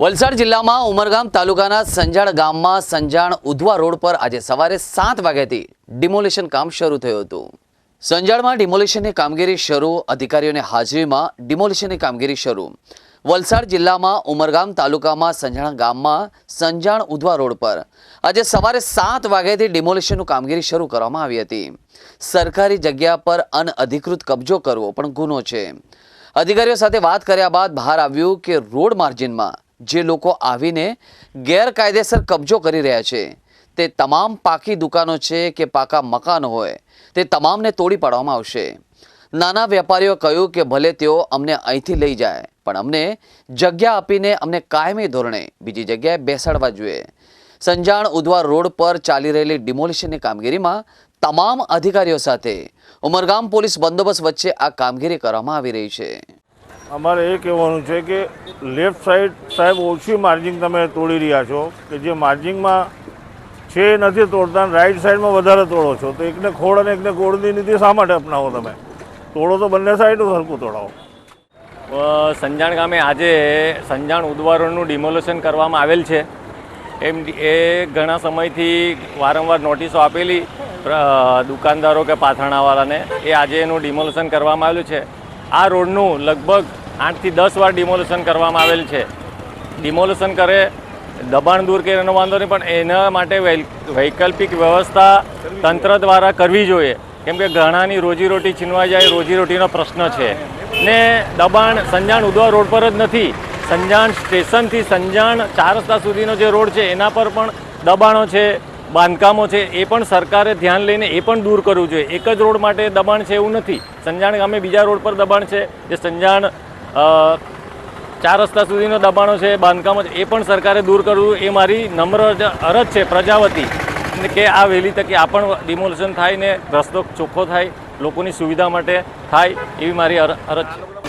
વલસાડ જિલ્લામાં ઉમરગામ તાલુકાના સંજાણ ગામમાં સંજાણ ઉધવા રોડ પર આજે સવારે સાત વાગ્યાથી ડિમોલિશન કામ શરૂ થયું હતું. સંજાણમાં ડિમોલિશનની કામગીરી શરૂ, અધિકારીઓની હાજરીમાં ડિમોલિશનની કામગીરી શરૂ. વલસાડ જિલ્લામાં ઉમરગામ તાલુકામાં સંજાણ ગામમાં સંજાણ ઉધવા રોડ પર આજે સવારે સાત વાગ્યાથી ડિમોલિશનનું કામગીરી શરૂ કરવામાં આવી હતી. સરકારી જગ્યા પર અનઅધિકૃત કબજો કરવો પણ ગુનો છે. અધિકારીઓ સાથે વાત કર્યા બાદ બહાર આવ્યું કે રોડ માર્જિનમાં જે લોકો આવીને ગેરકાયદેસર કબજો કરી રહ્યા છે. તે તમામ પાકી દુકાનો છે કે પાકા મકાનો હોય, તે તમામને તોડી પાડવામાં આવશે. નાના વેપારીઓ કહ્યું કે ભલે તેઓ અમને અહીંથી લઈ જાય, પણ અમને જગ્યા આપીને અમને કાયમી ધોરણે બીજી જગ્યાએ બેસાડવા જોઈએ. સંજાણ ઉધવા રોડ પર ચાલી રહેલી ડિમોલિશનની કામગીરીમાં તમામ અધિકારીઓ સાથે ઉમરગામ પોલીસ બંદોબસ્ત વચ્ચે આ કામગીરી કરવામાં આવી રહી છે. અમારે એ કહેવાનું છે કે લેફ્ટ સાઈડ સાહેબ ઓછી માર્જિંગ તમે તોડી રહ્યા છો, કે જે માર્જિંગમાં છે એ નથી તોડતા રાઈટ સાઈડમાં વધારે તોડો છો. તો એકને ખોડ અને એકને ગોળની નીતિ શા માટે અપનાવો તમે? તોડો તો બંને સાઈડ સરખું તોડાવો. સંજાણ ગામે આજે સંજાણ ઉદવારોનું ડિમોલેશન કરવામાં આવેલ છે. એમ એ ઘણા સમયથી વારંવાર નોટિસો આપેલી દુકાનદારો કે પાથરણાવાળાને એ આજે એનું ડિમોલેશન કરવામાં આવેલું છે. આ રોડનું લગભગ આઠથી દસ વાર ડિમોલેશન કરવામાં આવેલ છે. ડિમોલેશન કરે, દબાણ દૂર કરે, એનો વાંધો નહીં, પણ એના માટે વૈકલ્પિક વ્યવસ્થા તંત્ર દ્વારા કરવી જોઈએ. કેમ કે ઘણાની રોજીરોટી છીનવાઈ જાય, રોજીરોટીનો પ્રશ્ન છે. ને દબાણ, સંજાણ ઉદવા રોડ પર જ નથી. સંજાણ સ્ટેશનથી સંજાણ ચાર રસ્તા સુધીનો જે રોડ છે, એના પર પણ દબાણો છે. બાંધકામો છે, એ પણ સરકારે ધ્યાન લઈને એ પણ દૂર કરવું જોઈએ. એક જ રોડ માટે દબાણ છે એવું નથી. સંજાણ ગામે બીજા રોડ પર દબાણ છે, જે સંજાણ ચાર રસ્તા સુધીનો દબાણો છે, બાંધકામો છે, એ પણ સરકારે દૂર કરવું એ મારી નમ્ર અરજ છે પ્રજાવતી. કે આ વહેલી તકે આ પણ ડિમોલેશન થાય ને રસ્તો ચોખ્ખો થાય, લોકોની સુવિધા માટે થાય એવી મારી અર- અરજ છે.